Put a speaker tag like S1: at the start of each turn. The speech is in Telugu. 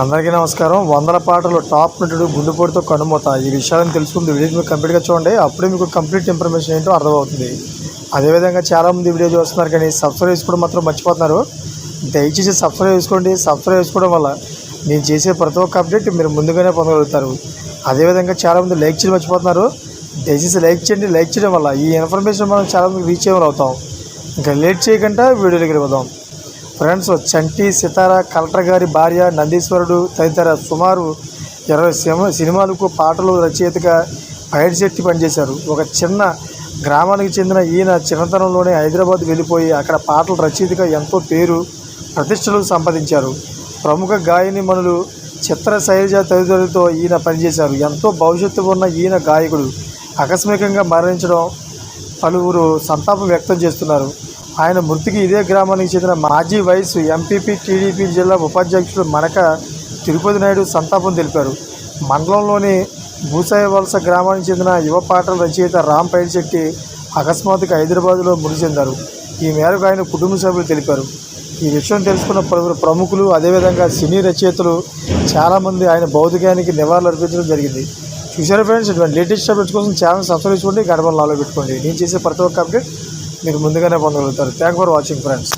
S1: అందరికీ నమస్కారం. వందల పాటలు టాప్ నటుడు గుండెపోటుతో కనుమూత. ఈ విషయాలను తెలుసుకుంది వీడియో మీకు కంప్లీట్గా చూడండి. అప్పుడే మీకు కంప్లీట్ ఇన్ఫర్మేషన్ ఏంటో అర్థమవుతుంది. అదేవిధంగా చాలామంది వీడియో చూస్తున్నారు కానీ సబ్స్క్రైబ్ చేసుకోవడం మాత్రం మర్చిపోతున్నారు. దయచేసి సబ్స్క్రైబ్ చేసుకోండి. సబ్స్క్రైబ్ చేసుకోవడం వల్ల నేను చేసే ప్రతి ఒక్క అప్డేట్ మీరు ముందుగానే పొందగలుగుతారు. అదేవిధంగా చాలామంది లైక్ చేయడం మర్చిపోతున్నారు. దయచేసి లైక్ చేయండి. లైక్ చేయడం వల్ల ఈ ఇన్ఫర్మేషన్ మనం చాలామంది రీచ్ అయ్యేవారు అవుతాం. ఇంకా లేట్ చేయకుండా వీడియోలోకి వెళ్ళిపోదాం. ఫ్రెండ్స్ చంటి సితార కలెక్టర్ గారి భార్య నందీశ్వరుడు తదితర సుమారు ఇరవై సినిమా సినిమాలకు పాటలు రచయితగా పైడిశెట్టి పనిచేశారు. ఒక చిన్న గ్రామానికి చెందిన ఈయన చిన్నతనంలోనే హైదరాబాద్ వెళ్ళిపోయి అక్కడ పాటలు రచయితగా ఎంతో పేరు ప్రతిష్టలు సంపాదించారు. ప్రముఖ గాయని మనులు చిత్ర శైలజ తదితరులతో ఈయన పనిచేశారు. ఎంతో భవిష్యత్తు ఉన్న ఈయన గాయకుడు ఆకస్మికంగా మరణించడం పలువురు సంతాపం వ్యక్తం చేస్తున్నారు. ఆయన మృతికి ఇదే గ్రామానికి చెందిన మాజీ వయసు ఎంపీపీ టీడీపీ జిల్లా ఉపాధ్యక్షుడు మనక తిరుపతి నాయుడు సంతాపం తెలిపారు. మండలంలోని భూసాయ వలస గ్రామానికి చెందిన యువ పాటల రచయిత రామ్ పైడిశెట్టి అకస్మాత్తుగా హైదరాబాద్లో మృతి చెందారు. ఈ మేరకు ఆయన కుటుంబ సభ్యులు తెలిపారు. ఈ విషయం తెలుసుకున్న పలువురు ప్రముఖులు అదేవిధంగా సినీ రచయితలు చాలామంది ఆయన భౌతికానికి నివాళులు అర్పించడం జరిగింది. చూసారా ఫ్రెండ్స్? ఇటువంటి లేటెస్ట్ అప్డేట్స్ కోసం ఛానల్ సబ్స్క్రైబ్ చేసుకోండి. గడపలు నాలో పెట్టుకోండి. నేను చేసే ప్రతి ఒక్క అప్డేట్ మీరు ముందుగానే పొందగలుగుతారు. Thank for watching friends